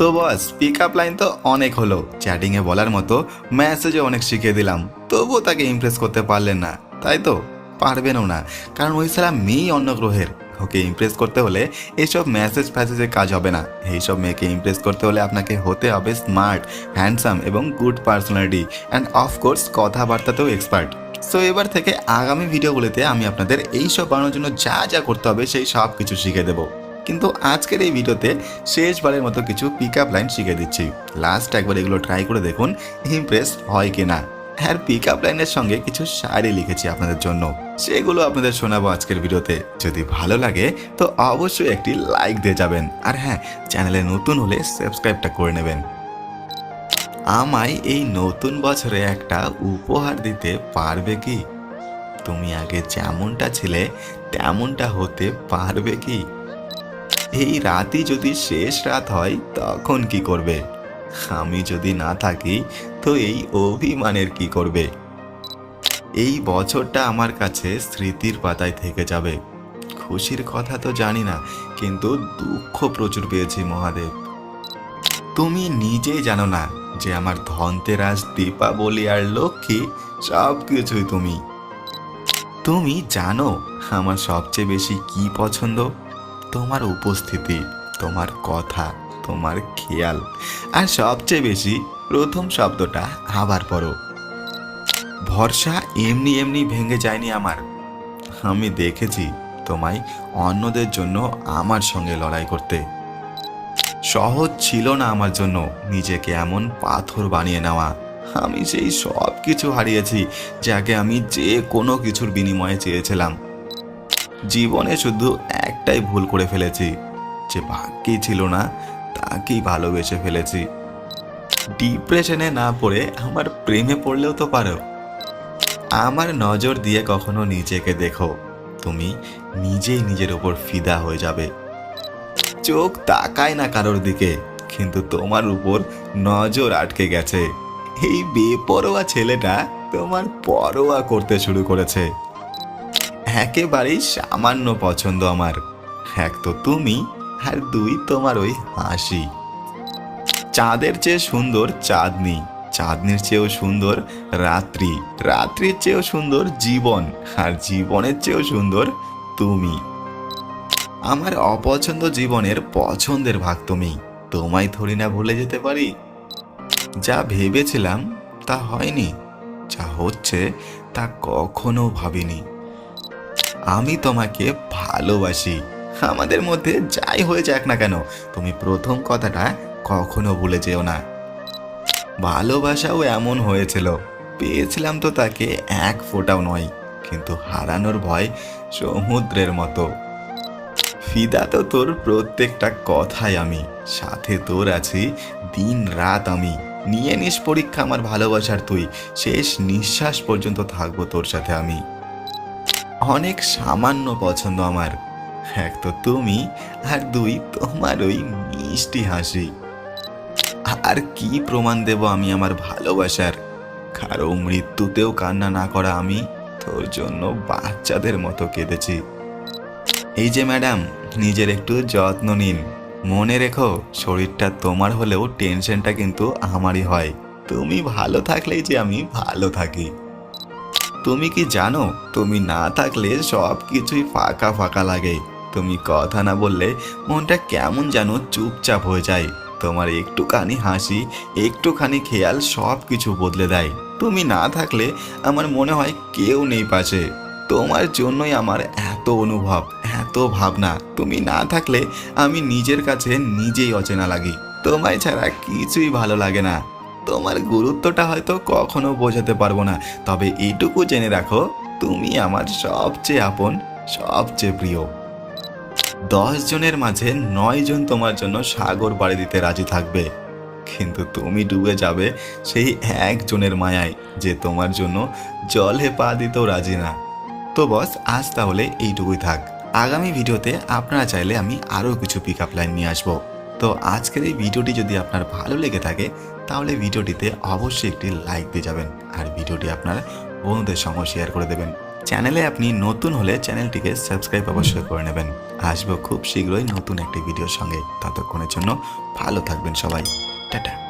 তো বস pick up line তো অনেক হলো। চ্যাটিংয়ে বলার মতো মেসেজে অনেক শিখিয়ে দিলাম। তবুও তাকে ইমপ্রেস করতে পারলেন না। তাই তো? পারবেনও না। কারণ ওই সারা মেয়েই অন্য গ্রহের। ওকে ইমপ্রেস করতে হলে এইসব মেসেজ ফ্যাসেজে কাজ হবে না। এইসব মেয়েকে ইমপ্রেস করতে হলে আপনাকে হতে হবে স্মার্ট হ্যান্ডসাম এবং good personality and of course কথাবার্তাতেও expert so এবার থেকে আগামী ভিডিওগুলিতে আমি আপনাদের এইসব বানানোর জন্য যা যা করতে হবে সেই সব কিছু শিখে দেবো। কিন্তু আজকের এই ভিডিওতে শেষবারের মতো কিছু পিক আপ লাইন শিখে দিচ্ছি। লাস্ট একবার এগুলো ট্রাই করে দেখুন ইমপ্রেস হয় কি না আর পিক আপ লাইনের সঙ্গে কিছু শায়রি লিখেছি আপনাদের জন্য। সেগুলো আপনাদের শোনাবো আজকের ভিডিওতে। যদি ভালো লাগে, তো অবশ্যই একটি লাইক দিয়ে যাবেন। আর হ্যাঁ চ্যানেলে নতুন হলে সাবস্ক্রাইবটা করে নেবেন। আমায় এই নতুন বছরে একটা উপহার দিতে পারবে কি? তুমি আগে যেমনটা ছিলে, তেমনটা হতে পারবে কি? এই রাতই যদি শেষ রাত হয়, তখন কি করবে? আমি যদি না থাকি, তো এই অভিমানের কি করবে? এই বছরটা আমার কাছে স্মৃতির পাতায় থেকে যাবে। খুশির কথা তো জানি না, কিন্তু দুঃখ প্রচুর পেয়েছি মহাদেব। তুমি নিজেই জানো না যে আমার ধনতেরাস, দীপাবলি আর লক্ষ্মী সব কিছুই তুমি। তুমি জানো আমার সবচেয়ে বেশি কি পছন্দ? তোমার উপস্থিতি, তোমার কথা, তোমার খেয়াল। আর সবচেয়ে বেশি প্রথম শব্দটা আবার পড়ো। ভরসা এমনি এমনি ভেঙে যায়নি আমার। আমি দেখেছি তোমায় অন্যদের জন্য আমার সঙ্গে লড়াই করতে। সহজ ছিল না আমার জন্য নিজেকে এমন পাথর বানিয়ে নেওয়া। আমি সেই সব কিছু হারিয়েছি, যাকে আমি যে কোনো কিছুর বিনিময়ে চেয়েছিলাম। জীবনে শুধু একটাই ভুল করে ফেলেছি। যে ভাগ্যেই ছিল না, তাকেই ভালোবেসে ফেলেছি। ডিপ্রেশনে না পড়ে আমার প্রেমে পড়লেও তো পারো। আমার নজর দিয়ে কখনো নিজেকে দেখো। তুমি নিজেই নিজের ওপর ফিদা হয়ে যাবে। চোখ তাকায় না কারোর দিকে, কিন্তু তোমার উপর নজর আটকে গেছে। এই বেপরোয়া ছেলেটা তোমার পরোয়া করতে শুরু করেছে। একেবারেই সামান্য পছন্দ আমার। এক তো তুমি, আর দুই তোমার ওই হাসি। চাঁদের চেয়ে সুন্দর চাঁদনি, চাঁদনির চেয়েও সুন্দর রাত্রি, রাত্রির চেয়েও সুন্দর জীবন, আর জীবনের চেয়েও সুন্দর তুমি। আমার অপছন্দ জীবনের পছন্দের ভাগ তুমি, তোমায় থরি না ভুলে যেতে পারি। যা ভেবেছিলাম তা হয়নি, যা হচ্ছে তা কখনো ভাবিনি। আমি তোমাকে ভালোবাসি। আমাদের মধ্যে যাই হয়ে যাক না কেন, তুমি প্রথম কথাটা কখনো ভুলে যেও না। ভালোবাসাও এমন হয়েছিল, পেয়েছিলাম তো তাকে এক ফোঁটাও নয়, কিন্তু হারানোর ভয় সমুদ্রের মতো। ফিদা তো তোর প্রত্যেকটা কথাই আমি, সাথে তোর আছি দিন রাত আমি। নিয়ে নিস পরীক্ষা আমার ভালোবাসার তুই, শেষ নিঃশ্বাস পর্যন্ত থাকব তোর সাথে আমি। অনেক সামান্য পছন্দ আমার। এক তো তুমি, আর দুই তোমার ওই মিষ্টি হাসি। আর কি প্রমাণ দেব আমি আমার ভালোবাসার? কারও মৃত্যুতেও কান্না না করা আমি তোর জন্য বাচ্চাদের মতো কেঁদেছি। এই যে ম্যাডাম, নিজের একটু যত্ন নিন। মনে রেখো, শরীরটা তোমার হলেও টেনশনটা কিন্তু আমারই হয়। তুমি ভালো থাকলেই যে আমি ভালো থাকি। তুমি কি জানো, তুমি না থাকলে সব কিছুই ফাঁকা ফাঁকা লাগে। তুমি কথা না বললে মনটা কেমন যেন চুপচাপ হয়ে যায়। তোমার একটুখানি হাসি, একটুখানি খেয়াল সব কিছু বদলে দেয়। তুমি না থাকলে আমার মনে হয় কেউ নেই পাশে। তোমার জন্যই আমার এত অনুভব, এত ভাবনা। তুমি না থাকলে আমি নিজের কাছে নিজেই অচেনা লাগি। তোমায় ছাড়া কিছুই ভালো লাগে না। তোমার গুরুত্বটা হয়তো কখনো বোঝাতে পারব না। তবে এইটুকু জেনে রাখো, তুমি আমার সবচেয়ে আপন, সবচেয়ে প্রিয়। দশ জনের মাঝে নয় জন তোমার জন্য সাগর বাড়ি দিতে রাজি থাকবে। কিন্তু তুমি ডুবে যাবে সেই একজনের মায়ায় যে তোমার জন্য জলে পা দিতেও রাজি না। তো বস, আজ তাহলে এইটুকুই থাক। আগামী ভিডিওতে আপনারা চাইলে আমি আরও কিছু পিক আপ লাইন নিয়ে আসব। তো আজকের এই ভিডিওটি যদি আপনার ভালো লেগে থাকে, তাহলে ভিডিওটিতে অবশ্যই একটি লাইক দিয়ে যাবেন আর ভিডিওটি আপনার বন্ধুদের সঙ্গে শেয়ার করে দেবেন। চ্যানেলে আপনি নতুন হলে চ্যানেলটিকে সাবস্ক্রাইব অবশ্যই করে নেবেন। আসব খুব শীঘ্রই নতুন একটি ভিডিওর সঙ্গে। ততক্ষণের জন্য ভালো থাকবেন সবাই। টাটা।